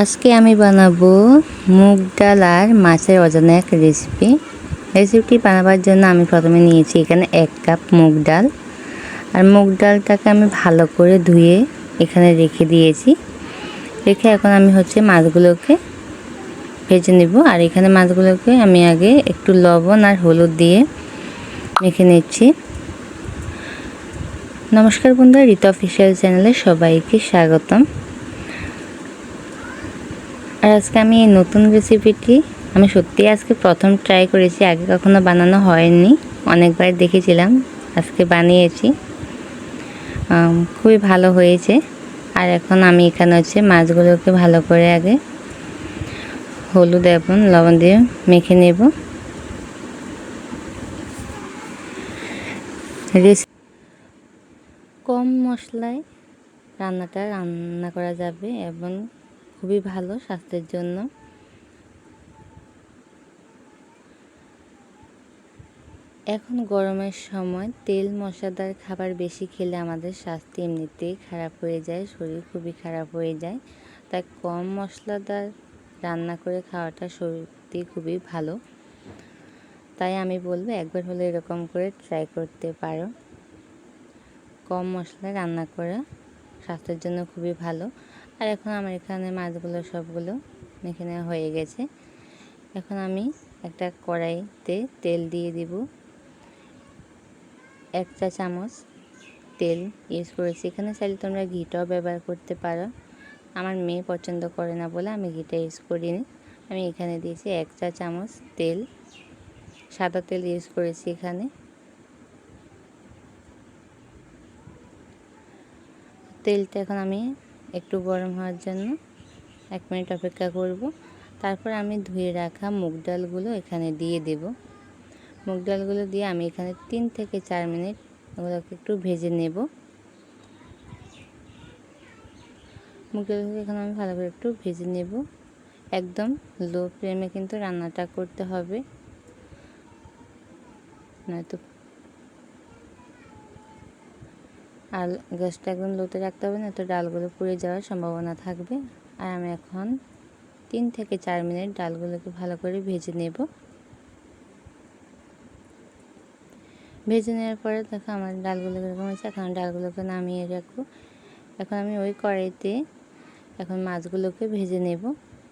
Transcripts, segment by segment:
আজকে আমি বানাবো মুগ ডাল আর মাছের অজানা এক রেসিপি রেসিপিটি বানাবার জন্য আমি প্রথমে নিয়েছি এখানে এক কাপ মুগ ডাল। আর মুগ ডালটাকে আমি ভালো করে ধুয়ে এখানে রেখে দিয়েছি। রেখে এখন আমি হচ্ছে মাছগুলোকে ভেজে নেব। আর এখানে মাছগুলোকে আমি আগে একটু লবণ আর হলুদ দিয়ে মেখে নিচ্ছি। নমস্কার বন্ধুরা, রিতা অফিসিয়াল চ্যানেলে সবাইকে স্বাগতম। আর আজকে আমি এই নতুন রেসিপিটি আমি সত্যি আজকে প্রথম ট্রাই করেছি, আগে কখনো বানানো হয়নি, অনেকবার দেখেছিলাম, আজকে বানিয়েছি। খুবই ভালো হয়েছে। আর এখন আমি এখানে হচ্ছে মাছগুলোকে ভালো করে আগে হলুদ এবং লবণ দিয়ে মেখে নেব। কম মশলায় রান্নাটা রান্না করা যাবে এবং খুবই ভালো স্বাস্থ্যের জন্য। এখন গরমের সময় তেল মশলাদার খাবার বেশি খেলে আমাদের স্বাস্থ্য এমনিতেই খারাপ হয়ে যায়, শরীর খুবই খারাপ হয়ে যায়। তাই কম মশলাদার রান্না করে খাওয়াটা সত্যি খুবই ভালো। তাই আমি বলব একবার হলে এরকম করে ট্রাই করতে পারো। কম মশলায় রান্না করা স্বাস্থ্যের জন্য খুবই ভালো। আর এখন আমার এখানে মাছগুলো সবগুলো এখানে হয়ে গেছে। এখন আমি একটা কড়াইতে তেল দিয়ে দিব। এক চা চামচ তেল ইউজ করেছি। এখানে চাইলে তোমরা ঘিটাও ব্যবহার করতে পারো। আমার মেয়ে পছন্দ করে না বলে আমি ঘিটা ইউজ করিনি। আমি এখানে দিয়েছি এক চা চামচ তেল। সাদা তেল ইউজ করেছি এখানে। তেলটা এখন আমি একটু গরম হওয়ার জন্য এক মিনিট অপেক্ষা করব। তারপর আমি ধুয়ে রাখা মুগ ডালগুলো এখানে দিয়ে দেব। মুগ ডালগুলো দিয়ে আমি এখানে তিন থেকে চার মিনিট ওগুলোকে একটু ভেজে নেব। মুগ ডালগুলো এখানে আমি ভালো করে একটু ভেজে নেব। একদম লো ফ্লেমে কিন্তু রান্নাটা করতে হবে। নয়তো আর গ্যাসটা একদম লোতে রাখতে হবে, না তো ডালগুলো পুড়ে যাওয়ার সম্ভাবনা থাকবে। আর আমি এখন তিন থেকে চার মিনিট ডালগুলোকে ভালো করে ভেজে নেব। ভেজে নেওয়ার পরে দেখো আমার ডালগুলো এরকম হয়েছে, এখন ডালগুলোকে নামিয়ে রাখব। এখন আমি ওই কড়াইতে এখন মাছগুলোকে ভেজে নেব।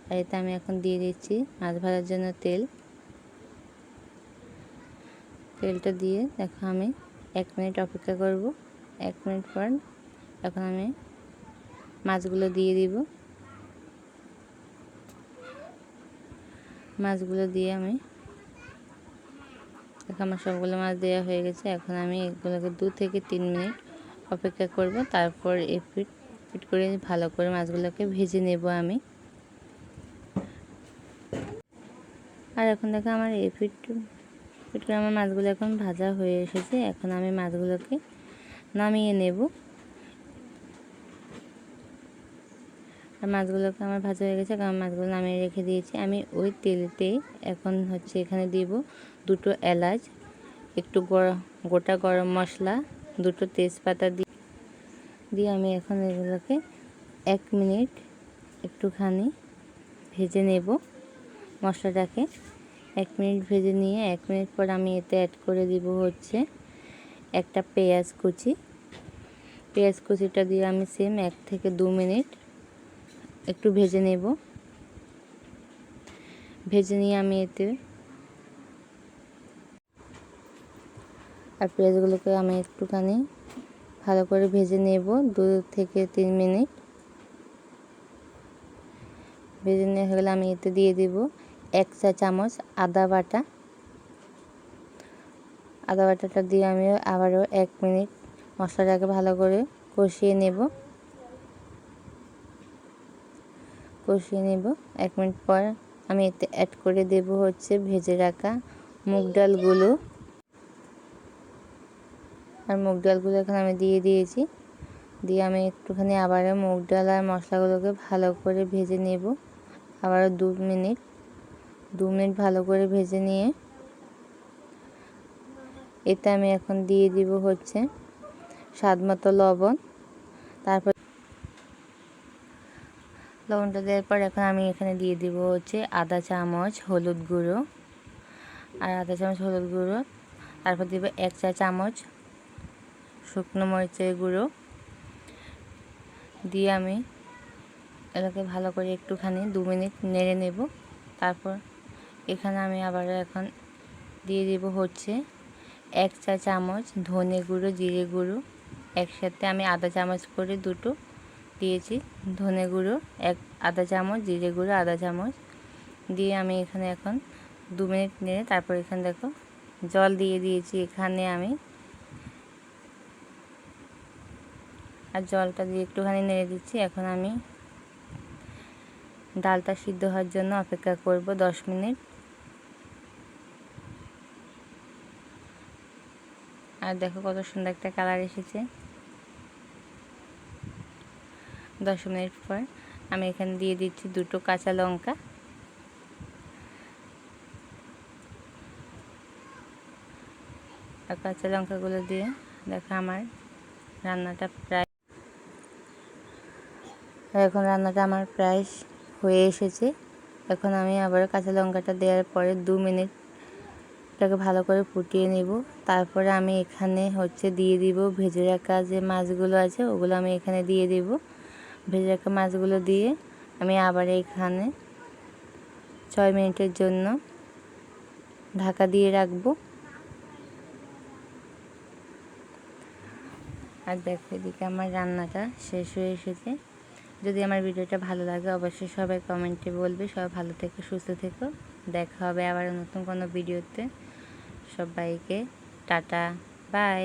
আর এতে আমি এখন দিয়ে দিচ্ছি মাছ ভাজার জন্য তেল। তেলটা দিয়ে দেখো আমি এক মিনিট অপেক্ষা করব। এক মিনিট পর এখন আমি মাছগুলো দিয়ে দিব। মাছগুলো দিয়ে আমি এখন আমার সবগুলো মাছ দেওয়া হয়ে গেছে। এখন আমি এগুলোকে দু থেকে তিন মিনিট অপেক্ষা করব। তারপর এ ফিট করে ভালো করে মাছগুলোকে ভেজে নেব আমি। আর এখন দেখো আমার এ ফিট ফিট করে আমার মাছগুলো এখন ভাজা হয়ে এসেছে। এখন আমি মাছগুলোকে নামিয়ে নেব। আর মাছগুলোকে আমার ভাজা হয়ে গেছে, কারণ মাছগুলো নামিয়ে রেখে দিয়েছি। আমি ওই তেলতে এখন হচ্ছে এখানে দিব দুটো এলাচ, একটু গোটা গরম মশলা, দুটো তেজপাতা দিয়ে দিয়ে আমি এখন এগুলোকে এক মিনিট একটুখানি ভেজে নেব। মশলাটাকে এক মিনিট ভেজে নিয়ে এক মিনিট পর আমি এতে অ্যাড করে দিব হচ্ছে একটা পেঁয়াজ কুচি। পেঁয়াজ কুচিটা দিয়ে আমি সেম এক থেকে দু মিনিট একটু ভেজে নেব। ভেজে নিয়ে আমি এতে আর পেঁয়াজগুলোকে আমি একটুখানি ভালো করে ভেজে নেব দু থেকে তিন মিনিট। ভেজে নেওয়া হলে আমি এতে দিয়ে দিব এক চা চামচ আদা বাটা। আদা বাটাটা দিয়ে আমি আবারও এক মিনিট মশলাটাকে ভালো করে কষিয়ে নেব। কষিয়ে নেব। এক মিনিট পর আমি এতে অ্যাড করে দেব হচ্ছে ভেজে রাখা মুগ ডালগুলো। আর মুগ ডালগুলো এখন আমি দিয়ে দিয়েছি। দিয়ে আমি একটুখানি আবারও মুগ ডাল আর মশলাগুলোকে ভালো করে ভেজে নেব। আবারও দু মিনিট দু মিনিট ভালো করে ভেজে নিয়ে এতে আমি এখন দিয়ে দিব হচ্ছে স্বাদ মতো লবণ। তারপর লবণটা দেওয়ার পর এখন আমি এখানে দিয়ে দিব হচ্ছে আধা চামচ, হলুদ গুঁড়ো। আর আধা চামচ, হলুদ গুঁড়ো। তারপর দিব এক চা চামচ শুকনো মরিচের গুঁড়ো। দিয়ে আমি এটাকে ভালো করে একটুখানি দু মিনিট নেড়ে নেব। তারপর এখানে আমি আবার এখন দিয়ে দিব হচ্ছে এক চা চামচ ধনে গুঁড়ো, জিরে গুঁড়ো একসাথে আমি আধা চামচ করে দুটো দিয়েছি। ধনে গুঁড়ো এক আধা চামচ, জিরে গুঁড়ো আধা চামচ দিয়ে আমি এখানে এখন দু মিনিট নেড়ে তারপর এখানে দেখো জল দিয়ে দিয়েছি। এখানে আমি আর জলটা দিয়ে একটুখানি নেড়ে দিচ্ছি। এখন আমি ডালটা সিদ্ধ হওয়ার জন্য অপেক্ষা করব দশ মিনিট। আর দেখো কত সুন্দর একটা কালার এসেছে। দশ মিনিট পর আমি এখানে দিয়ে দিচ্ছি দুটো কাঁচা লঙ্কা। আর কাঁচা লঙ্কাগুলো দিয়ে দেখো আমার রান্নাটা প্রায় এখন রান্নাটা আমার প্রায় হয়ে এসেছে। এখন আমি আবার কাঁচা লঙ্কাটা দেওয়ার পরে দু মিনিট এটাকে ভালো করে ফুটিয়ে নেব। তারপরে আমি এখানে হচ্ছে দিয়ে দিব ভেজে রাখা যে মাছগুলো আছে, ওগুলো আমি এখানে দিয়ে দিব। ভেজে রাখা মাছগুলো দিয়ে আমি আবার এখানে ছয় মিনিটের জন্য ঢাকা দিয়ে রাখব। আর দেখো, এদিকে আমার রান্নাটা শেষ হয়ে এসেছে। যদি আমার ভিডিওটা ভালো লাগে, অবশ্যই সবাই কমেন্টে বলবে। সবাই ভালো থেকো, সুস্থ থেকো। দেখা হবে আবার নতুন কোনো ভিডিওতে। সবাইকে টাটা বাই।